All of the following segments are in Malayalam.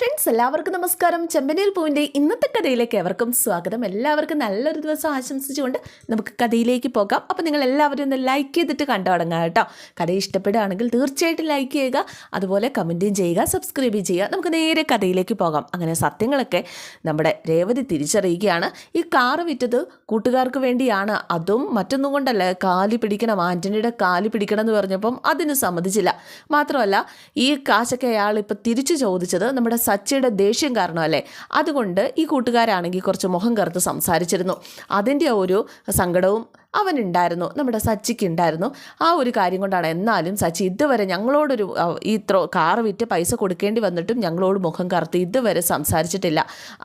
ഫ്രണ്ട്സ് എല്ലാവർക്കും നമസ്കാരം. ചെമ്പനീർ പൂവിന്റെ ഇന്നത്തെ കഥയിലേക്ക് എവർക്കും സ്വാഗതം. എല്ലാവർക്കും നല്ലൊരു ദിവസം ആശംസിച്ചുകൊണ്ട് നമുക്ക് കഥയിലേക്ക് പോകാം. അപ്പോൾ നിങ്ങൾ എല്ലാവരും ഒന്ന് ലൈക്ക് ചെയ്തിട്ട് കണ്ടു തുടങ്ങാം കേട്ടോ. കഥ ഇഷ്ടപ്പെടുകയാണെങ്കിൽ തീർച്ചയായിട്ടും ലൈക്ക് ചെയ്യുക. അതുപോലെ കമന്റും ചെയ്യുക സബ്സ്ക്രൈബ് ചെയ്യുക. നമുക്ക് നേരെ കഥയിലേക്ക് പോകാം. അങ്ങനെ സത്യങ്ങളൊക്കെ നമ്മുടെ രേവതി തിരിച്ചറിയുകയാണ്. ഈ കാറ് വിറ്റത് കൂട്ടുകാർക്ക് വേണ്ടിയാണ്. അതും മറ്റൊന്നും കൊണ്ടല്ല. കാലി പിടിക്കണം ആന്റണിയുടെ കാലി പിടിക്കണം എന്ന് പറഞ്ഞപ്പം അതിന് സമ്മതിച്ചില്ല. മാത്രമല്ല ഈ കാശൊക്കെ അയാൾ ഇപ്പോൾ തിരിച്ചു ചോദിച്ചത് നമ്മുടെ സച്ചിയുടെ ദേഷ്യം കാരണമല്ലേ അതുകൊണ്ട് ഈ കൂട്ടുകാരാണെങ്കിൽ കുറച്ച് മുഖം കറുത്ത് സംസാരിച്ചിരുന്നു. അതിന്റെ ഒരു സങ്കടവും അവനുണ്ടായിരുന്നു. നമ്മുടെ സച്ചിക്ക് ഉണ്ടായിരുന്നു. ആ ഒരു കാര്യം കൊണ്ടാണ് എന്നാലും സച്ചി ഇതുവരെ ഞങ്ങളോടൊരു ഈ ത്രോ കാർ വിറ്റ് പൈസ കൊടുക്കേണ്ടി വന്നിട്ടും ഞങ്ങളോട് മുഖം കറുത്ത് ഇതുവരെ സംസാരിച്ചിട്ടില്ല.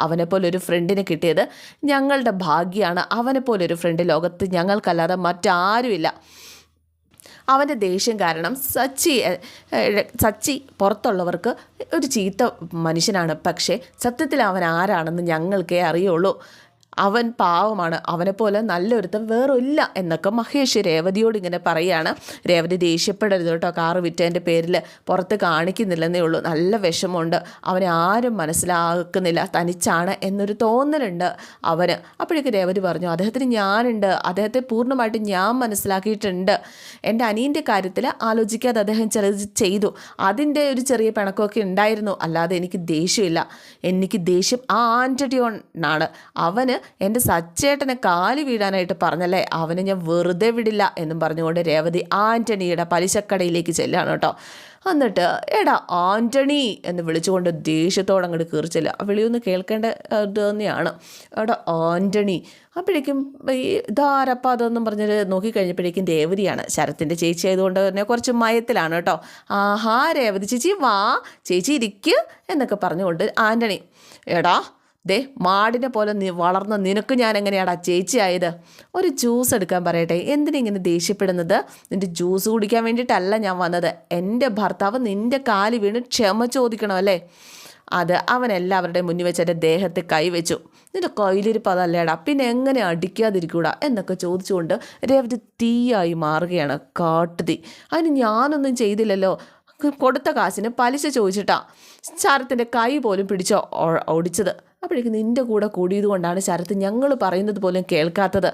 അവനെപ്പോലെ ഒരു ഫ്രണ്ടിനെ കിട്ടിയത് ഞങ്ങളുടെ ഭാഗ്യമാണ് അവനെപ്പോലെ ഒരു ഫ്രണ്ട് ലോകത്ത് ഞങ്ങൾക്കല്ലാതെ മറ്റാരുമില്ല. അവന്റെ ദേഷ്യം കാരണം സച്ചി സച്ചി പുറത്തുള്ളവർക്ക് ഒരു ചീത്ത മനുഷ്യനാണ്. പക്ഷേ സത്യത്തിൽ അവൻ ആരാണെന്ന് ഞങ്ങൾക്കേ അറിയുള്ളൂ. അവൻ പാവമാണ് അവനെപ്പോലെ നല്ലൊരുത്തൻ വേറൊല്ല എന്നൊക്കെ മഹേഷ് രേവതിയോട് ഇങ്ങനെ പറയുകയാണ് രേവതി ദേഷ്യപ്പെടരുത് കേട്ടോ കാറ് വിറ്റതിന്റെ പേരിൽ പുറത്ത് കാണിക്കുന്നില്ലെന്നേ ഉള്ളൂ. നല്ല വിഷമമുണ്ട്. അവനെ ആരും മനസ്സിലാക്കുന്നില്ല. തനിച്ചാണ് എന്നൊരു തോന്നലുണ്ട് അവന്. അപ്പോഴേക്ക് രേവതി പറഞ്ഞു അദ്ദേഹത്തിന് ഞാനുണ്ട്. അദ്ദേഹത്തെ പൂർണമായിട്ട് ഞാൻ മനസ്സിലാക്കിയിട്ടുണ്ട്. എന്റെ അനിയന്റെ കാര്യത്തിൽ ആലോചിക്കാതെ അദ്ദേഹം ചെറിയ ചെയ്തു. അതിന്റെ ഒരു ചെറിയ പിണക്കമൊക്കെ ഉണ്ടായിരുന്നു. അല്ലാതെ എനിക്ക് ദേഷ്യമില്ല. എനിക്ക് ദേഷ്യം ആ ആന്റണിയോണാണ് അവന് എന്റെ സച്ചേട്ടനെ കാലി വീഴാനായിട്ട് പറഞ്ഞല്ലേ? അവനെ ഞാൻ വെറുതെ വിടില്ല എന്നും പറഞ്ഞുകൊണ്ട് രേവതി ആന്റണിയുടെ പലിശക്കടയിലേക്ക് ചെല്ലാണ് കേട്ടോ. എന്നിട്ട് എടാ ആന്റണി എന്ന് വിളിച്ചുകൊണ്ട് ദേഷ്യത്തോടെ അങ്ങോട്ട് കീറിച്ചില്ല ആ വിളിയൊന്ന് കേൾക്കേണ്ട ഇത് തന്നെയാണ്. എടാ ആന്റണി അപ്പോഴേക്കും ഈ ധാരപ്പ അതൊന്നും പറഞ്ഞിട്ട് നോക്കിക്കഴിഞ്ഞപ്പോഴേക്കും രേവതിയാണ്. ശരത്തിന്റെ ചേച്ചി ആയതുകൊണ്ട് തന്നെ കുറച്ച് മയത്തിലാണ് കേട്ടോ. ആഹാ രേവതി ചേച്ചി വാ ചേച്ചി ഇരിക്കുക എന്നൊക്കെ പറഞ്ഞുകൊണ്ട് ആന്റണി എടാ ദേ മാടിനെ പോലെ വളർന്ന നിനക്ക് ഞാൻ എങ്ങനെയാടാ ചേച്ചിയായത് ഒരു ജ്യൂസ് എടുക്കാൻ പറയട്ടെ. എന്തിനാ ഇങ്ങനെ ദേഷ്യപ്പെടുന്നത്? നിന്റെ ജ്യൂസ് കുടിക്കാൻ വേണ്ടിയിട്ടല്ല ഞാൻ വന്നത്. എന്റെ ഭർത്താവ് നിന്റെ കാൽ വീണ് ക്ഷമ ചോദിക്കണം അല്ലേ? അത് അവൻ എല്ലാവരുടെയും മുന്നിൽ വെച്ച് എന്റെ ദേഹത്തെ കൈവച്ചു. നിന്റെ കയ്യിലിരിപ്പ് അതല്ലേടാ? പിന്നെ എങ്ങനെ അടിക്കാതിരിക്കൂടാ? എന്നൊക്കെ ചോദിച്ചുകൊണ്ട് രേവതി തീയായി മാറുകയാണ് കാട്ടുതീ. അതിന് ഞാനൊന്നും ചെയ്തില്ലല്ലോ. കൊടുത്ത കാശിന് പലിശ ചോദിച്ചിട്ടാ ചാരത്തിന്റെ കൈ പോലും പിടിച്ച് ഒടിച്ചത്. അപ്പോഴേക്കും നിന്റെ കൂടെ കൂടിയത് കൊണ്ടാണ് ശരത്ത് ഞങ്ങൾ പറയുന്നത് പോലും കേൾക്കാത്തത്.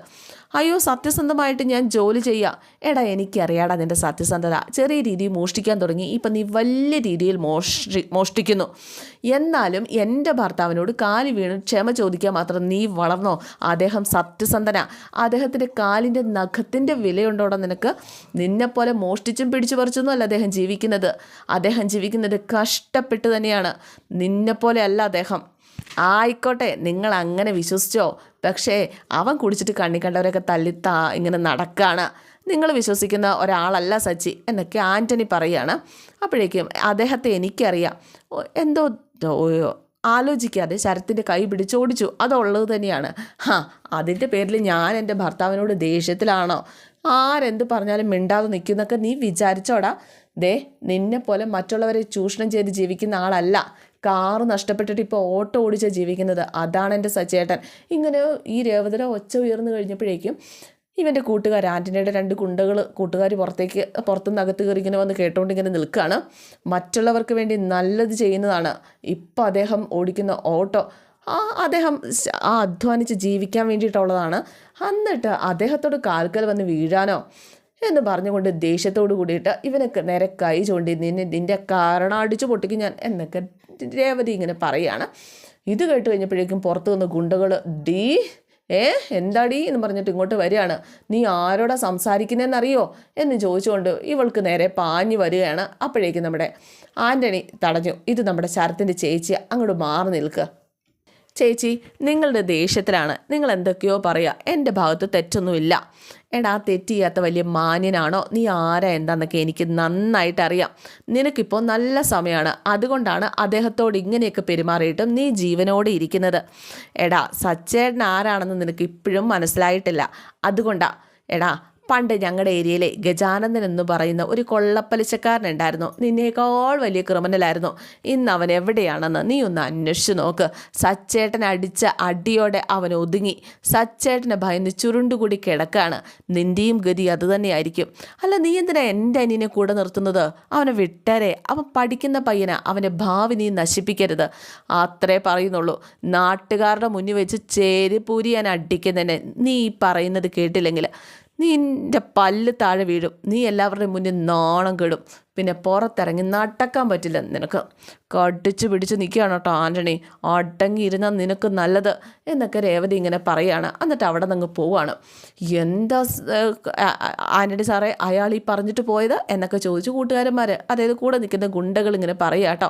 അയ്യോ സത്യസന്ധമായിട്ട് ഞാൻ ജോലി ചെയ്യാം. എടാ എനിക്കറിയാടാ നിന്റെ സത്യസന്ധത. ചെറിയ രീതിയിൽ മോഷ്ടിക്കാൻ തുടങ്ങി. ഇപ്പം നീ വലിയ രീതിയിൽ മോഷ്ടി മോഷ്ടിക്കുന്നു. എന്നാലും എന്റെ ഭർത്താവിനോട് കാലി വീണ് ക്ഷമ ചോദിക്കാൻ മാത്രം നീ വളർന്നോ. അദ്ദേഹം സത്യസന്ധന. അദ്ദേഹത്തിന്റെ കാലിന്റെ നഖത്തിന്റെ വിലയുണ്ടോടാ നിനക്ക്? നിന്നെപ്പോലെ മോഷ്ടിച്ചും പിടിച്ചു പറിച്ചൊന്നും അല്ല അദ്ദേഹം ജീവിക്കുന്നത്. അദ്ദേഹം ജീവിക്കുന്നത് കഷ്ടപ്പെട്ട് തന്നെയാണ്. നിന്നെപ്പോലെ അല്ല അദ്ദേഹം. ആയിക്കോട്ടെ നിങ്ങൾ അങ്ങനെ വിശ്വസിച്ചോ. പക്ഷേ അവൻ കുടിച്ചിട്ട് കണ്ണി കണ്ടവരൊക്കെ തല്ലിത്താ ഇങ്ങനെ നടക്കാണ്. നിങ്ങൾ വിശ്വസിക്കുന്ന ഒരാളല്ല സച്ചി എന്നൊക്കെ ആന്റണി പറയുകയാണ് അപ്പോഴേക്കും അദ്ദേഹത്തെ എനിക്കറിയാം. എന്തോ ആലോചിക്കാതെ ശരത്തിന്റെ കൈ പിടിച്ച് ഓടിച്ചു. അതുള്ളത് തന്നെയാണ്. ഹാ അതിന്റെ പേരിൽ ഞാൻ എന്റെ ഭർത്താവിനോട് ദേഷ്യത്തിലാണോ? ആരെന്ത് പറഞ്ഞാലും മിണ്ടാതെ നിൽക്കുന്നൊക്കെ നീ വിചാരിച്ചോടാ. ദേ നിന്നെ പോലെ മറ്റുള്ളവരെ ചൂഷണം ചെയ്ത് ജീവിക്കുന്ന ആളല്ല. കാറ് നഷ്ടപ്പെട്ടിട്ട് ഇപ്പോൾ ഓട്ടോ ഓടിച്ച് ജീവിക്കുന്നത്. അതാണ് എന്റെ സച്ചേട്ടൻ. ഇങ്ങനെ ഈ രേവതര ഒച്ച ഉയർന്നു കഴിഞ്ഞപ്പോഴേക്കും ഇവന്റെ കൂട്ടുകാർ ആന്റണിയുടെ രണ്ട് കുണ്ടകൾ കൂട്ടുകാർ പുറത്തേക്ക് പുറത്തുനിന്ന് അകത്ത് കയറി ഇങ്ങനെ വന്ന് കേട്ടോണ്ട് ഇങ്ങനെ നിൽക്കുകയാണ് മറ്റുള്ളവർക്ക് വേണ്ടി നല്ലത് ചെയ്യുന്നതാണ്. ഇപ്പം അദ്ദേഹം ഓടിക്കുന്ന ഓട്ടോ ആ അദ്ദേഹം ആ അധ്വാനിച്ച് ജീവിക്കാൻ വേണ്ടിയിട്ടുള്ളതാണ്. എന്നിട്ട് അദ്ദേഹത്തോട് കാൽക്കൽ വന്ന് വീഴാനോ എന്ന് പറഞ്ഞുകൊണ്ട് ദേഷ്യത്തോട് കൂടിയിട്ട് ഇവനൊക്കെ നേരെ കൈ ചൂണ്ടി നിന്നെ നിന്റെ കാരണം അടിച്ചു പൊട്ടിക്കും ഞാൻ എന്നൊക്കെ രേവതി ഇങ്ങനെ പറയാണ്. ഇത് കേട്ട് കഴിഞ്ഞപ്പോഴേക്കും പുറത്തു നിന്ന് ഗുണ്ടകൾ ഡീ ഏ എന്താടി? എന്ന് പറഞ്ഞിട്ട് ഇങ്ങോട്ട് വരികയാണ്. നീ ആരോടാ സംസാരിക്കുന്നതെന്നറിയോ എന്ന് ചോദിച്ചുകൊണ്ട് ഇവൾക്ക് നേരെ പാഞ്ഞു വരികയാണ്. അപ്പോഴേക്കും നമ്മുടെ ആന്റണി തടഞ്ഞു. ഇത് നമ്മുടെ ശരത്തിന്റെ ചേച്ചി അങ്ങോട്ട് മാറി നിൽക്കുക ചേച്ചി നിങ്ങളുടെ ദേഷ്യത്തിലാണ്. നിങ്ങൾ എന്തൊക്കെയോ പറയുക എന്റെ ഭാഗത്ത് തെറ്റൊന്നുമില്ല. എടാ തെറ്റ് ചെയ്യാത്ത വലിയ മാന്യനാണോ? നീ ആരാ എന്താന്നൊക്കെ എനിക്ക് നന്നായിട്ട് അറിയാം. നിനക്കിപ്പോൾ നല്ല സമയമാണ് അതുകൊണ്ടാണ് അദ്ദേഹത്തോട് ഇങ്ങനെയൊക്കെ പെരുമാറിയിട്ടും നീ ജീവനോടെ ഇരിക്കുന്നത്. എടാ സച്ചേട്ടൻ ആരാണെന്ന് നിനക്ക് ഇപ്പോഴും മനസ്സിലായിട്ടില്ല. അതുകൊണ്ടാ. എടാ പണ്ട് ഞങ്ങളുടെ ഏരിയയിലെ ഗജാനന്ദൻ എന്ന് പറയുന്ന ഒരു കൊള്ളപ്പലിശക്കാരനുണ്ടായിരുന്നു നിന്നേക്കാൾ വലിയ ക്രിമിനലായിരുന്നു. ഇന്ന് അവൻ എവിടെയാണെന്ന് നീ ഒന്ന് അന്വേഷിച്ചു നോക്ക്. സച്ചേട്ടൻ അടിച്ച അടിയോടെ അവൻ ഒതുങ്ങി. സച്ചേട്ടനെ ഭയന്ന് ചുരുണ്ടുകൂടി കിടക്കാണ്. നിന്റെയും ഗതി അതുതന്നെയായിരിക്കും അല്ല നീ എന്തിനാ എന്റെ അനിയനെ കൂടെ നിർത്തുന്നത്? അവനെ വിട്ടരെ. അവൻ പഠിക്കുന്ന പയ്യനാ. അവന്റെ ഭാവി നീ നശിപ്പിക്കരുത്. അത്രേ പറയുന്നുള്ളൂ. നാട്ടുകാരുടെ മുന്നിൽ വെച്ച് ചേരിപ്പൂരി ഞാൻ അടിക്കുന്നതിനെ നീ പറയുന്നത് കേട്ടില്ലെങ്കിൽ. നിന്റെ പല്ല് താഴെ വീഴും. നീ എല്ലാവരുടെയും മുന്നിൽ നാണം കെടും. പിന്നെ പുറത്തിറങ്ങി നടക്കാൻ പറ്റില്ല നിനക്ക്. കടിച്ചു പിടിച്ച് നിൽക്കുകയാണ് കേട്ടോ ആന്റണി അടങ്ങിയിരുന്നാൽ നിനക്ക് നല്ലത് എന്നൊക്കെ രേവതി ഇങ്ങനെ പറയുകയാണ് എന്നിട്ട് അവിടെ നിന്ന് പോവാണ്. എന്താ ആന്റണി സാറേ അയാൾ ഈ പറഞ്ഞിട്ട് പോയത് എന്നൊക്കെ ചോദിച്ചു കൂട്ടുകാരന്മാർ അതായത് കൂടെ നിൽക്കുന്ന ഗുണ്ടകൾ ഇങ്ങനെ പറയുക കേട്ടോ.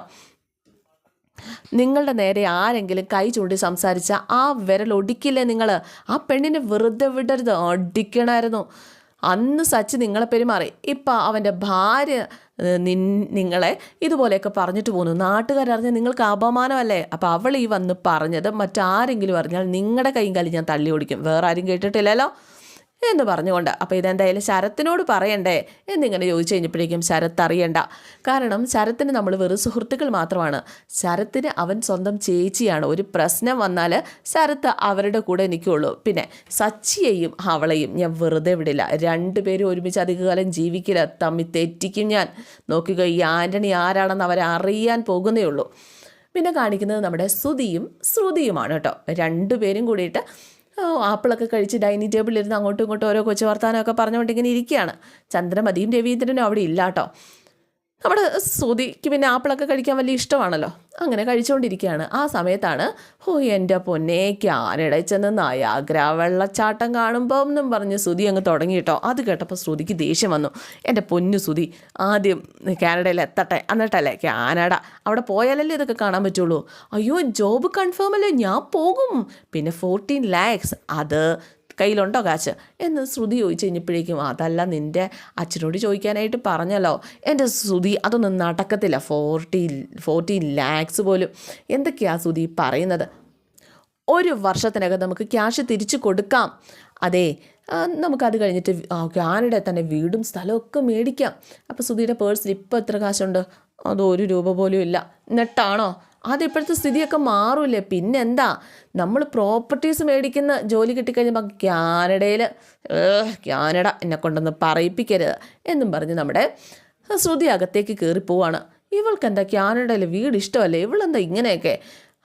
നിങ്ങളുടെ നേരെ ആരെങ്കിലും കൈ ചൂണ്ടി സംസാരിച്ച ആ വിരൽ ഒടിക്കില്ലേ നിങ്ങൾ ആ പെണ്ണിനെ വെറുതെ വിടരുത്. ഒടിക്കണമായിരുന്നു അന്ന് സച്ചി നിങ്ങളെ പെരുമാറി. ഇപ്പം അവന്റെ ഭാര്യ നി നിങ്ങളെ ഇതുപോലെയൊക്കെ പറഞ്ഞിട്ട് പോകുന്നു നാട്ടുകാരറിഞ്ഞാൽ നിങ്ങൾക്ക് അപമാനമല്ലേ? അപ്പം അവൾ ഈ വന്ന് പറഞ്ഞത് മറ്റാരെങ്കിലും അറിഞ്ഞാൽ നിങ്ങളുടെ കൈയും കാലും ഞാൻ തള്ളി ഓടിക്കും വേറെ ആരും കേട്ടിട്ടില്ലല്ലോ? എന്ന് പറഞ്ഞുകൊണ്ട് അപ്പോൾ ഇതെന്തായാലും ശരത്തിനോട് പറയണ്ടേ? എന്നിങ്ങനെ ചോദിച്ചു കഴിഞ്ഞപ്പോഴേക്കും ശരത്ത് അറിയണ്ട. കാരണം ശരത്തിന് നമ്മൾ വെറു സുഹൃത്തുക്കൾ മാത്രമാണ്. ശരത്തിന് അവൻ സ്വന്തം ചേച്ചിയാണ്. ഒരു പ്രശ്നം വന്നാൽ ശരത്ത് അവരുടെ കൂടെ നിൽക്കുകയുള്ളൂ പിന്നെ സച്ചിയെയും അവളെയും ഞാൻ വെറുതെ വിടില്ല. രണ്ടുപേരും ഒരുമിച്ച് അധികകാലം ജീവിക്കില്ല തമ്മി തെറ്റിക്കും ഞാൻ. നോക്കുക ഈ ആന്റണി ആരാണെന്ന് അവരെ അറിയാൻ പോകുന്നേ ഉള്ളൂ. പിന്നെ കാണിക്കുന്നത് നമ്മുടെ ശ്രുതിയും ശ്രുതിയുമാണ് കേട്ടോ. രണ്ടുപേരും കൂടിയിട്ട് ആപ്പിളൊക്കെ കഴിച്ച് ഡൈനിങ് ടേബിളിൽ ഇരുന്ന് അങ്ങോട്ടും ഇങ്ങോട്ടും ഓരോ കൊച്ചു വർത്താനമൊക്കെ പറഞ്ഞുകൊണ്ടിങ്ങനെ ഇരിക്കുകയാണ്. ചന്ദ്രമതിയും രവീന്ദ്രനും അവിടെ ഇല്ല കേട്ടോ നമ്മുടെ ശ്രുതിക്ക് പിന്നെ ആപ്പിളൊക്കെ കഴിക്കാൻ വലിയ ഇഷ്ടമാണല്ലോ. അങ്ങനെ കഴിച്ചുകൊണ്ടിരിക്കുകയാണ് ആ സമയത്താണ് ഓ എന്റെ പൊന്നെ ക്യാനഡ ചെന്ന് നയാഗ്ര വെള്ളച്ചാട്ടം കാണുമ്പോൾ എന്നും പറഞ്ഞ് ശ്രുതി അങ്ങ് തുടങ്ങി കേട്ടോ. അത് കേട്ടപ്പോൾ ശ്രുതിക്ക് ദേഷ്യം വന്നു. എന്റെ പൊന്നു ശ്രുതി ആദ്യം കാനഡയിൽ എത്തട്ടെ. എന്നിട്ടല്ലേ കാനഡ. അവിടെ പോയാലല്ലേ ഇതൊക്കെ കാണാൻ പറ്റുള്ളൂ? അയ്യോ ജോബ് കൺഫേം അല്ലേ? ഞാൻ പോകും. പിന്നെ ഫോർട്ടീൻ ലാക്സ് അത് കയ്യിലുണ്ടോ കാശ് എന്ന് ശ്രുതി ചോദിച്ചു കഴിഞ്ഞപ്പോഴേക്കും അതല്ല നിന്റെ അച്ഛനോട് ചോദിക്കാനായിട്ട് പറഞ്ഞല്ലോ. എന്റെ ശ്രുതി അതൊന്നും നടക്കത്തില്ല. ഫോർട്ടി ഫോർട്ടി ലാക്സ് പോലും. എന്തൊക്കെയാണ് ശ്രുതി പറയുന്നത്? ഒരു വർഷത്തിനകം നമുക്ക് ക്യാഷ് തിരിച്ചു കൊടുക്കാം. അതെ നമുക്കത് കഴിഞ്ഞിട്ട് ആ, കാനഡയിൽ തന്നെ വീടും സ്ഥലമൊക്കെ മേടിക്കാം. അപ്പോൾ ശ്രുതിയുടെ പേഴ്സിൽ ഇപ്പോൾ എത്ര കാശുണ്ട്? അതൊരു രൂപ പോലും ഇല്ല. എന്നിട്ടാണോ അത് ഇപ്പോഴത്തെ സ്ഥിതിയൊക്കെ മാറൂലേ പിന്നെന്താ? നമ്മൾ പ്രോപ്പർട്ടീസ് മേടിക്കുന്ന ജോലി കിട്ടിക്കഴിഞ്ഞപ്പോൾ കാനഡയിൽ കാനഡ എന്നെ കൊണ്ടൊന്ന് പറയിപ്പിക്കരുത്. എന്നും പറഞ്ഞ് നമ്മുടെ ശ്രുതി അകത്തേക്ക് കയറി പോവാണ് ഇവൾക്ക് എന്താ വീട് ഇഷ്ടമല്ലേ ഇവളെന്താ ഇങ്ങനെയൊക്കെ?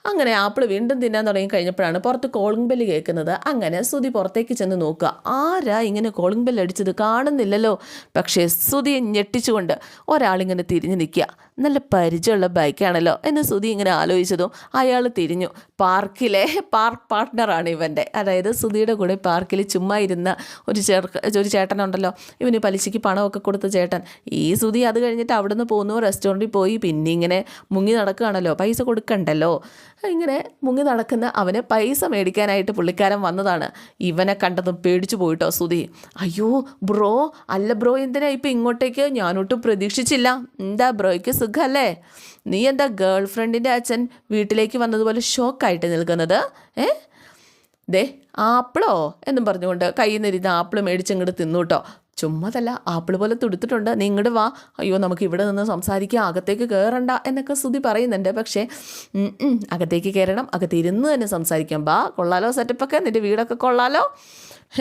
അങ്ങനെ ആപ്പിൾ വീണ്ടും തിന്നാൻ തുടങ്ങി കഴിഞ്ഞപ്പോഴാണ് പുറത്ത് കോളിംഗ് ബെല്ല് കേൾക്കുന്നത്. അങ്ങനെ സുതി പുറത്തേക്ക് ചെന്ന് നോക്കുക. ആരാ ഇങ്ങനെ കോളിംഗ് ബെല്ല് അടിച്ചത്? കാണുന്നില്ലല്ലോ. പക്ഷേ സുതിയെ ഞെട്ടിച്ചുകൊണ്ട് ഒരാളിങ്ങനെ തിരിഞ്ഞു നിൽക്കുക. നല്ല പരിചയമുള്ള ബൈക്കാണല്ലോ എന്ന് സുതി ഇങ്ങനെ ആലോചിച്ചതും അയാൾ തിരിഞ്ഞു. പാർക്കിലെ പാർക്ക് പാർട്ട്ണറാണ് ഇവന്റെ. അതായത് സുധിയുടെ കൂടെ പാർക്കിൽ ചുമ്മാ ഇരുന്ന ഒരു ചെറുക്ക ഒരു ചേട്ടനുണ്ടല്ലോ. ഇവന് പലിശയ്ക്ക് പണമൊക്കെ കൊടുത്ത ചേട്ടൻ. ഈ സുധി അത് കഴിഞ്ഞിട്ട് അവിടുന്ന് പോകുന്നു റെസ്റ്റോറന്റിൽ പോയി. പിന്നെ ഇങ്ങനെ മുങ്ങി നടക്കുകയാണല്ലോ. പൈസ കൊടുക്കണ്ടല്ലോ. ഇങ്ങനെ മുങ്ങി നടക്കുന്ന അവന് പൈസ മേടിക്കാനായിട്ട് പുള്ളിക്കാരൻ വന്നതാണ്. ഇവനെ കണ്ടതും പേടിച്ചു പോയിട്ടോ സുധി. അയ്യോ ബ്രോ അല്ല ബ്രോ എന്തിനാ ഇപ്പം ഇങ്ങോട്ടേക്ക്? ഞാനൊട്ടും പ്രതീക്ഷിച്ചില്ല. എന്താ ബ്രോയ്ക്ക് സുഖമല്ലേ നീ എന്താ ഗേൾ ഫ്രണ്ടിന്റെ അച്ഛൻ വീട്ടിലേക്ക് വന്നതുപോലെ ഷോക്കായിട്ട് നിൽക്കുന്നത്? ഏ? ദേ ആപ്പിളോ എന്നും പറഞ്ഞുകൊണ്ട് കയ്യിൽ നിന്നിരുന്ന് ആപ്പിൾ മേടിച്ചങ്ങോട്ട് തിന്നു ചുമ്മാതല്ല ആപ്പിൾ പോലെ തുടുത്തിട്ടുണ്ട്. നീ ഇങ്ങോട്ട് വാ. അയ്യോ നമുക്ക് ഇവിടെ നിന്ന് സംസാരിക്കുക അകത്തേക്ക് കയറണ്ട എന്നൊക്കെ സ്തുതി പറയുന്നുണ്ട്. പക്ഷേ അകത്തേക്ക് കയറണം അകത്ത് ഇരുന്ന് തന്നെ സംസാരിക്കാം. ബാ കൊള്ളാലോ സെറ്റപ്പൊക്കെ. നിന്റെ വീടൊക്കെ കൊള്ളാലോ.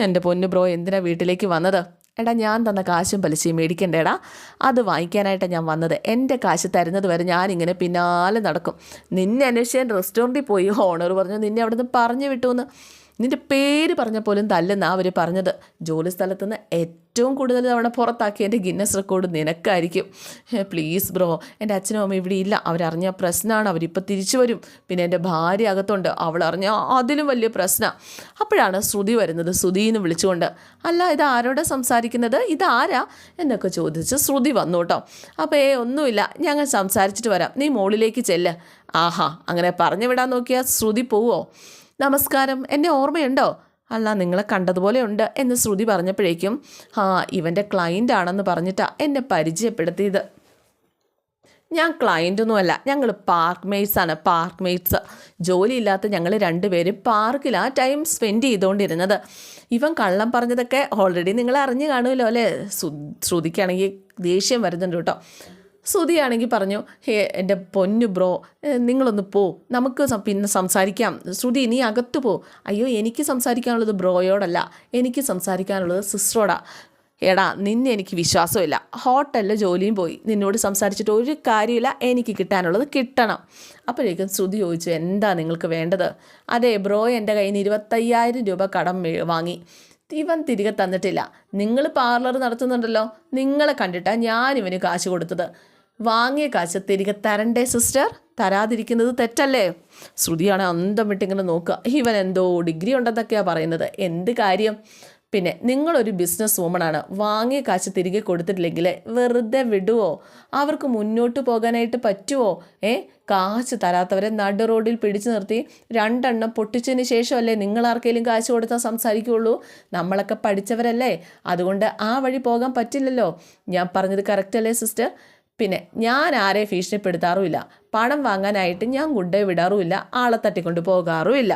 എന്റെ പൊന്നു ബ്രോ എന്തിനാ വീട്ടിലേക്ക് വന്നത്? എടാ ഞാൻ തന്ന കാശും പലിശയും മേടിക്കണ്ടേടാ. അത് വാങ്ങിക്കാനായിട്ടാണ് ഞാൻ വന്നത്. എന്റെ കാശ് തരുന്നത് വരെ ഞാനിങ്ങനെ പിന്നാലെ നടക്കും. നിന്നെ അന്വേഷിച്ച് റെസ്റ്റോറന്റിൽ പോയി. ഓണർ പറഞ്ഞു നിന്നെ അവിടെ നിന്ന് പറഞ്ഞു വിട്ടു എന്ന് നിന്റെ പേര് പറഞ്ഞ പോലും തല്ലെന്നാ അവർ പറഞ്ഞത്. ജോലി സ്ഥലത്ത് നിന്ന് ഏറ്റവും കൂടുതൽ തവണ പുറത്താക്കിയ എന്റെ ഗിന്നസ് റെക്കോർഡ് നിനക്കായിരിക്കും. പ്ലീസ് ബ്രോ എന്റെ അച്ഛനും അമ്മയും ഇവിടെ ഇല്ല. അവരറിഞ്ഞ പ്രശ്നമാണ് അവരിപ്പോൾ തിരിച്ചു വരും. പിന്നെ എന്റെ ഭാര്യ അകത്തുണ്ട്. അവൾ അറിഞ്ഞ അതിലും വലിയ പ്രശ്നമാണ് അപ്പോഴാണ് ശ്രുതി വരുന്നത് ശ്രുതി എന്ന് വിളിച്ചുകൊണ്ട്. അല്ല ഇത് ആരോടെ സംസാരിക്കുന്നത്? ഇതാരാ എന്നൊക്കെ ചോദിച്ച് ശ്രുതി വന്നു കേട്ടോ. അപ്പോൾ ഏ ഒന്നുമില്ല. ഞങ്ങൾ സംസാരിച്ചിട്ട് വരാം. നീ മോളിലേക്ക് ചെല്ല. ആഹാ അങ്ങനെ പറഞ്ഞു വിടാൻ നോക്കിയാൽ ശ്രുതി പോവോ? നമസ്കാരം. എന്നെ ഓർമ്മയുണ്ടോ? അല്ല നിങ്ങളെ കണ്ടതുപോലെ ഉണ്ട് എന്ന് ശ്രുതി പറഞ്ഞപ്പോഴേക്കും ആ ഇവന്റെ ക്ലയന്റ് ആണെന്ന് പറഞ്ഞിട്ടാ എന്നെ പരിചയപ്പെടുത്തിയത്. ഞാൻ ക്ലയന്റൊന്നുമല്ല ഞങ്ങൾ പാർക്ക് മേറ്റ്സ് ആണ് പാർക്ക് മേറ്റ്സ് ജോലിയില്ലാത്ത ഞങ്ങൾ രണ്ടുപേരും പാർക്കിൽ ആ ടൈം സ്പെൻഡ് ചെയ്തുകൊണ്ടിരുന്നത് ഇവൻ കള്ളം പറഞ്ഞതൊക്കെ ഓൾറെഡി നിങ്ങൾ അറിഞ്ഞു കാണുമല്ലോ അല്ലേ? ശ്രു ശ്രുതിക്കാണെങ്കിൽ ദേഷ്യം വരുന്നുണ്ട് കേട്ടോ. ശ്രുതിയാണെങ്കിൽ പറഞ്ഞു ഹേ എന്റെ പൊന്നു ബ്രോ നിങ്ങളൊന്ന് പോ നമുക്ക് പിന്നെ സംസാരിക്കാം. ശ്രുതി നീ അകത്ത് പോ. അയ്യോ എനിക്ക് സംസാരിക്കാനുള്ളത് ബ്രോയോടല്ല എനിക്ക് സംസാരിക്കാനുള്ളത് സിസ്റ്ററോടാ എടാ നിന്നെ എനിക്ക് വിശ്വാസമില്ല. ഹോട്ടലിൽ ജോലിയും പോയി. നിന്നോട് സംസാരിച്ചിട്ട് ഒരു കാര്യമില്ല എനിക്ക് കിട്ടാനുള്ളത് കിട്ടണം. അപ്പോഴേക്കും ശ്രുതി ചോദിച്ചു എന്താ നിങ്ങൾക്ക് വേണ്ടത്? അതെ ബ്രോ എന്റെ കയ്യിൽ നിന്ന് ഇരുപത്തയ്യായിരം രൂപ കടം വാങ്ങി. ഇവൻ തിരികെ തന്നിട്ടില്ല. നിങ്ങൾ പാർലർ നടത്തുന്നുണ്ടല്ലോ. നിങ്ങളെ കണ്ടിട്ടാണ് ഞാൻ കാശ് കൊടുത്തത്. വാങ്ങിയ കാശ് തിരികെ തരണ്ടേ സിസ്റ്റർ? തരാതിരിക്കുന്നത് തെറ്റല്ലേ? ശ്രുതിയാണ് അന്തം വിട്ടിങ്ങനെ നോക്കുക. ഇവൻ എന്തോ ഡിഗ്രി ഉണ്ടെന്നൊക്കെയാണ് പറയുന്നത്. എന്ത് കാര്യം? പിന്നെ നിങ്ങളൊരു ബിസിനസ് വുമണാണ് വാങ്ങിയ കാശ് തിരികെ കൊടുത്തിട്ടില്ലെങ്കിൽ വെറുതെ വിടുവോ? അവർക്ക് മുന്നോട്ട് പോകാനായിട്ട് പറ്റുമോ ഏ? കാശ് തരാത്തവരെ നടു റോഡിൽ പിടിച്ചു നിർത്തി രണ്ടെണ്ണം പൊട്ടിച്ചതിന് ശേഷമല്ലേ നിങ്ങൾ ആർക്കെങ്കിലും കാശ് കൊടുത്താൽ സംസാരിക്കുകയുള്ളൂ? നമ്മളൊക്കെ പഠിച്ചവരല്ലേ? അതുകൊണ്ട് ആ വഴി പോകാൻ പറ്റില്ലല്ലോ. ഞാൻ പറഞ്ഞത് കറക്റ്റ് അല്ലേ സിസ്റ്റർ പിന്നെ ഞാൻ ആരെ ഭീഷണിപ്പെടുത്താറുമില്ല. പണം വാങ്ങാനായിട്ട് ഞാൻ കൊണ്ടേ വിടാറുമില്ല. ആളെ തട്ടിക്കൊണ്ട് പോകാറുമില്ല.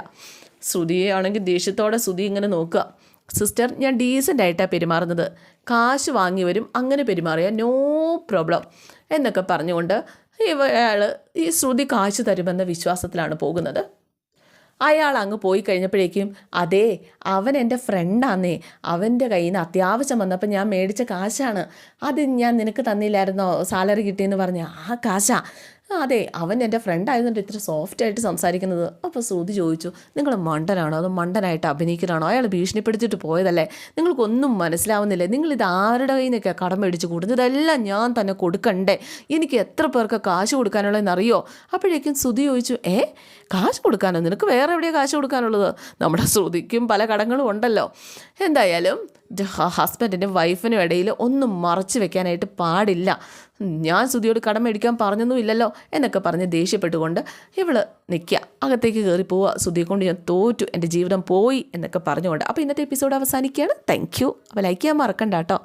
ശ്രുതിയാണെങ്കിൽ ദേഷ്യത്തോടെ ശ്രുതി ഇങ്ങനെ നോക്കുക. സിസ്റ്റർ ഞാൻ ഡീസന്റ് ആയിട്ടാണ് പെരുമാറുന്നത്. കാശ് വാങ്ങി വരും അങ്ങനെ പെരുമാറിയാൽ നോ പ്രോബ്ലം എന്നൊക്കെ പറഞ്ഞുകൊണ്ട് ഇവയാൾ ഈ ശ്രുതി കാശ് തരുമെന്ന വിശ്വാസത്തിലാണ് പോകുന്നത്. അയാൾ അങ്ങ് പോയി കഴിഞ്ഞപ്പോഴേക്കും അതേ അവൻ എന്റെ ഫ്രണ്ടാന്നേ അവന്റെ കയ്യിൽ നിന്ന് അത്യാവശ്യം വന്നപ്പോൾ ഞാൻ മേടിച്ച കാശാണ്. അത് ഞാൻ നിനക്ക് തന്നില്ലായിരുന്നോ? സാലറി കിട്ടിയെന്ന് പറഞ്ഞ ആ കാശാ. അതെ അവൻ എന്റെ ഫ്രണ്ട് ആയതുകൊണ്ട് ഇത്ര സോഫ്റ്റ് ആയിട്ട് സംസാരിക്കുന്നത്. അപ്പോൾ ശ്രുതി ചോദിച്ചു നിങ്ങൾ മണ്ടനാണോ അതോ മണ്ടനായിട്ട് അഭിനയിക്കലാണോ അയാൾ ഭീഷണിപ്പെടുത്തിയിട്ട് പോയതല്ലേ? നിങ്ങൾക്കൊന്നും മനസ്സിലാവുന്നില്ലേ? നിങ്ങൾ ഇത് ആരുടെ കയ്യിൽ നിന്നൊക്കെ കടം മേടിച്ച് കൂടുന്നത്? ഇതെല്ലാം ഞാൻ തന്നെ കൊടുക്കണ്ടേ? എനിക്ക് എത്ര പേർക്ക് കാശ് കൊടുക്കാനുള്ളതെന്ന് അറിയോ അപ്പോഴേക്കും ശ്രുതി ചോദിച്ചു ഏ കാശ് കൊടുക്കാനോ? നിനക്ക് വേറെ എവിടെയാണ് കാശ് കൊടുക്കാനുള്ളത്? നമ്മുടെ ശ്രുതിക്കും പല കടങ്ങളും ഉണ്ടല്ലോ. എന്തായാലും ഹസ്ബൻഡിനും വൈഫിനും ഇടയിൽ ഒന്നും മറച്ചു വെക്കാനായിട്ട് പാടില്ല. ഞാൻ സുധിയോട് കടം മേടിക്കാൻ പറഞ്ഞൊന്നും ഇല്ലല്ലോ എന്നൊക്കെ പറഞ്ഞ് ദേഷ്യപ്പെട്ടുകൊണ്ട് ഇവൾ നിൽക്കുക അകത്തേക്ക് കയറി പോവുക സുധിയെ കൊണ്ട് ഞാൻ തോറ്റു. എന്റെ ജീവിതം പോയി എന്നൊക്കെ പറഞ്ഞുകൊണ്ട്. അപ്പോൾ ഇന്നത്തെ എപ്പിസോഡ് അവസാനിക്കുകയാണ് താങ്ക് യു അപ്പോൾ ലൈക്ക് ചെയ്യാൻ മറക്കണ്ട കേട്ടോ.